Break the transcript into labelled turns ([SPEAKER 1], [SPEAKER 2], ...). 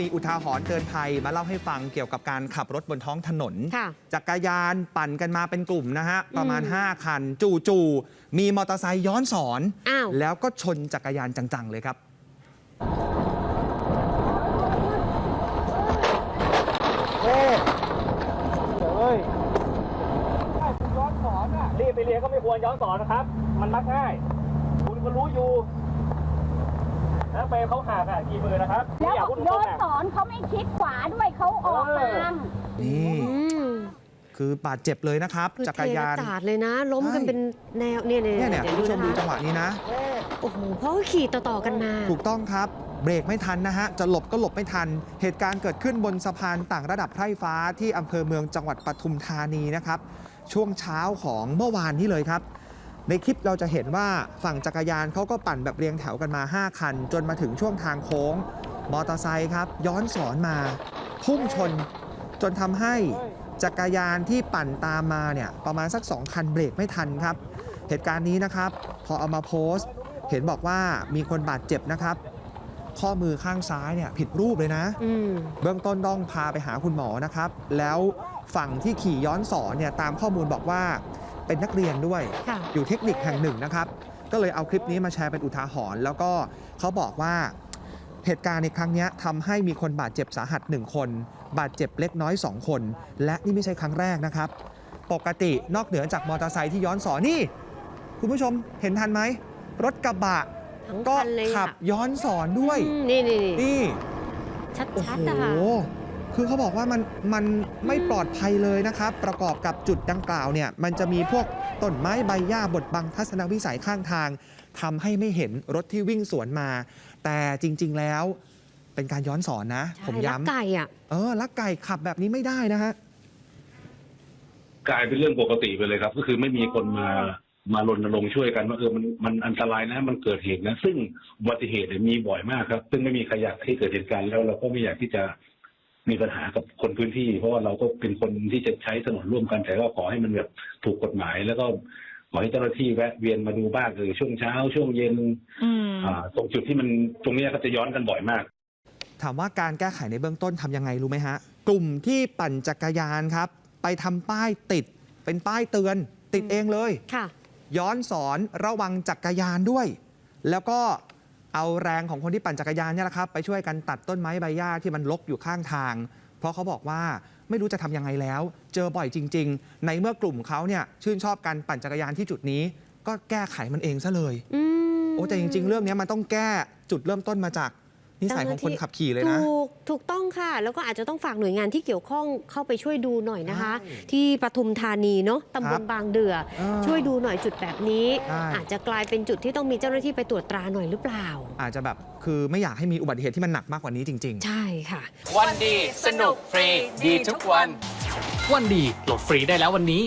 [SPEAKER 1] มีอุทาหรณ์เตือนภัยมาเล่าให้ฟังเกี่ยวกับการขับรถบนท้องถนน
[SPEAKER 2] ค่ะ
[SPEAKER 1] จักรยานปั่นกันมาเป็นกลุ่มนะฮะ ประมาณ
[SPEAKER 2] อืม
[SPEAKER 1] 5คัน จู่ๆมีมอเตอร์ไซค์ย้อนสอน
[SPEAKER 2] อ้าว
[SPEAKER 1] แล้วก็ชนจักรยานจัง ๆ เลยครับ
[SPEAKER 3] เฮ้ยเฮ้ยถ้าคุณย้อนสอนอะรีบไปเรียนก็ไม่ควรย้อนสอนนะครับ มันมักง่าย คุณก็รู้อยู่ แล้วไปเขาหักอะกี่มือนะครับ
[SPEAKER 4] แล้ว
[SPEAKER 3] อยากพูดต
[SPEAKER 4] โย
[SPEAKER 3] รง
[SPEAKER 4] น
[SPEAKER 3] ๆอะ
[SPEAKER 4] สอนเขาไม่คิดขวาด้วยเขาออกตาม
[SPEAKER 1] นี่
[SPEAKER 2] อืม
[SPEAKER 1] คือบาดเจ็บเลยนะครับ
[SPEAKER 2] คือ
[SPEAKER 1] จักรยาน
[SPEAKER 2] เทกระจาดเลยนะ ล้มกัน
[SPEAKER 1] ใช่
[SPEAKER 2] เป็นแนวเนี่ยเนี่ย
[SPEAKER 1] เนี่ยเนี่ย
[SPEAKER 2] เดี๋
[SPEAKER 1] คุ
[SPEAKER 2] ยว
[SPEAKER 1] ณผู้ชมดู
[SPEAKER 2] นะ
[SPEAKER 1] จังห
[SPEAKER 2] คะ
[SPEAKER 1] วะนี้นะ
[SPEAKER 2] โอ้โหเพราะว่าขี่ต่อๆกันมา
[SPEAKER 1] ถูกต้องครับเบรกไม่ทันนะฮะ จะหลบก็หลบไม่ทัน เหตุการณ์เกิดขึ้นบนสะพานต่างระดับไพร่ฟ้าที่อำเภอเมืองจังหวัดปทุมธานีนะครับ ช่วงเช้าของเมื่อวานนี้เลยครับ ในคลิปเราจะเห็นว่าฝั่งจักรยานเขาก็ปั่นแบบเรียงแถวกันมา 5 คัน จนมาถึงช่วงทางโค้ง มอเตอร์ไซค์ครับ ย้อนสอนมา พุ่งชน จนทำให้จักรยานที่ปั่นตามมาเนี่ยประมาณสัก 2 คันเบรกไม่ทันครับ เหตุการณ์นี้นะครับ พอเอามาโพสต์ เห็นบอกว่ามีคนบาดเจ็บนะครับ ข้อมือข้างซ้ายเนี่ยผิดรูปเลยนะ
[SPEAKER 2] อืม
[SPEAKER 1] เบื้องต้นต้องพาไปหาคุณหมอนะครับ แล้วฝั่งที่ขี่ย้อนสอนเนี่ยตามข้อมูลบอกว่า เป็นนักเรียนด้วย
[SPEAKER 2] ค่ะ
[SPEAKER 1] อยู่เทคนิคแห่งหนึ่งนะครับ ก็เลยเอาคลิปนี้มาแชร์เป็นอุทาหรณ์แล้วก็เขาบอกว่าเหตุการณ์ในครั้งเนี้ยทำให้มีคนบาดเจ็บสาหัส 1 คน บาดเจ็บเล็กน้อย 2 คน และนี่ไม่ใช่ครั้งแรกนะครับ ปกตินอกเหนือจากมอเตอร์ไซค์ที่ย้อนสอนนี่ คุณผู้ชมเห็นทันไหม รถกระบะ
[SPEAKER 2] ทั้ง
[SPEAKER 1] ก็
[SPEAKER 2] คันเลย
[SPEAKER 1] ขับย้อนสอนด้วย
[SPEAKER 2] อืมนี่นี่นี่
[SPEAKER 1] นี่
[SPEAKER 2] ชัด
[SPEAKER 1] โอ้
[SPEAKER 2] ชัด
[SPEAKER 1] โห
[SPEAKER 2] อะค่ะ
[SPEAKER 1] คือเขาบอกว่ามันมันไม่ปลอดภัยเลยนะครับ ประกอบกับจุดดังกล่าวเนี่ยมันจะมีพวกต้นไม้ใบหญ้าบดบังทัศนวิสัยข้างทางทำให้ไม่เห็นรถที่วิ่งสวนมา แต่จริง ๆแล้วเป็นการย้อนสอนนะ
[SPEAKER 2] ใช่
[SPEAKER 1] ผม
[SPEAKER 2] ลัก
[SPEAKER 1] ย้ำ
[SPEAKER 2] ไก่อะ
[SPEAKER 1] เออลักไก่ขับแบบนี้ไม่ได้นะฮะ
[SPEAKER 5] กลายเป็นเรื่องปกติไปเลยครับ ก็คือไม่มีคนมามารณรงค์ช่วยกันว่าเออมันมันอันตรายนะมันเกิดเหตุนะ ซึ่งอุบัติเหตุเนี่ยมีบ่อยมากครับ ซึ่งไม่มีใครอยากให้เกิดเหตุการณ์แล้วเราก็ไม่อยากที่จะ มีปัญหากับคนพื้นที่ เพราะว่าเราก็เป็นคนที่จะใช้ถนนร่วมกันแต่ก็ขอให้มันแบบถูกกฎหมาย แล้วก็ขอให้เจ้าหน้าที่แวะเวียนมาดูบ้างเลยช่วงเช้า ช่วงเย็นอ่าตรงจุดที่มันตรงเนี้ยก็จะย้อนกันบ่อยมาก
[SPEAKER 1] ถามว่าการแก้ไขในเบื้องต้นทำยังไงรู้ไหมฮะ กลุ่มที่ปั่นจักรยานครับ ไปทำป้ายติด เป็นป้ายเตือน ติดเองเลย
[SPEAKER 2] ค่ะ
[SPEAKER 1] ย้อนสอนระวังจักรยานด้วย แล้วก็ เอาแรงของคนที่ปั่นจักรยานเนี่ยแหละครับ ไปช่วยกันตัดต้นไม้ใบหญ้าที่มันรกอยู่ข้างทาง เพราะเขาบอกว่าไม่รู้จะทำยังไงแล้ว เจอบ่อยจริง ๆ ในเมื่อกลุ่มเขาเนี่ยชื่นชอบการปั่นจักรยานที่จุดนี้ ก็แก้ไขมันเองซะเลย
[SPEAKER 2] อืม
[SPEAKER 1] โอ้แต่จริง ๆ เรื่องเนี้ยมันต้องแก้จุดเริ่มต้นมาจาก นิสัยของคนขับขี่เลยนะ
[SPEAKER 2] ถูกถูกต้องค่ะ แล้วก็อาจจะต้องฝากหน่วยงานที่เกี่ยวข้องเข้าไปช่วยดูหน่อยนะคะ
[SPEAKER 1] ใช่
[SPEAKER 2] ที่ปทุมธานีเนาะตำบ
[SPEAKER 1] ครั
[SPEAKER 2] ล
[SPEAKER 1] บ
[SPEAKER 2] บางเดือ
[SPEAKER 1] เออ
[SPEAKER 2] ช่วยดูหน่อยจุดแบบนี้
[SPEAKER 1] ใช่
[SPEAKER 2] อาจจะกลายเป็นจุดที่ต้องมีเจ้าหน้าที่ไปตรวจตราหน่อยหรือเปล่า
[SPEAKER 1] อาจจะแบบคือไม่อยากให้มีอุบัติเหตุที่มันหนักมากกว่านี้จริง ๆ
[SPEAKER 2] ใช่ค่ะ
[SPEAKER 6] วันดีสนุกฟรีดีทุกวัน
[SPEAKER 7] วันดีโหลดฟรีได้แล้ววันนี้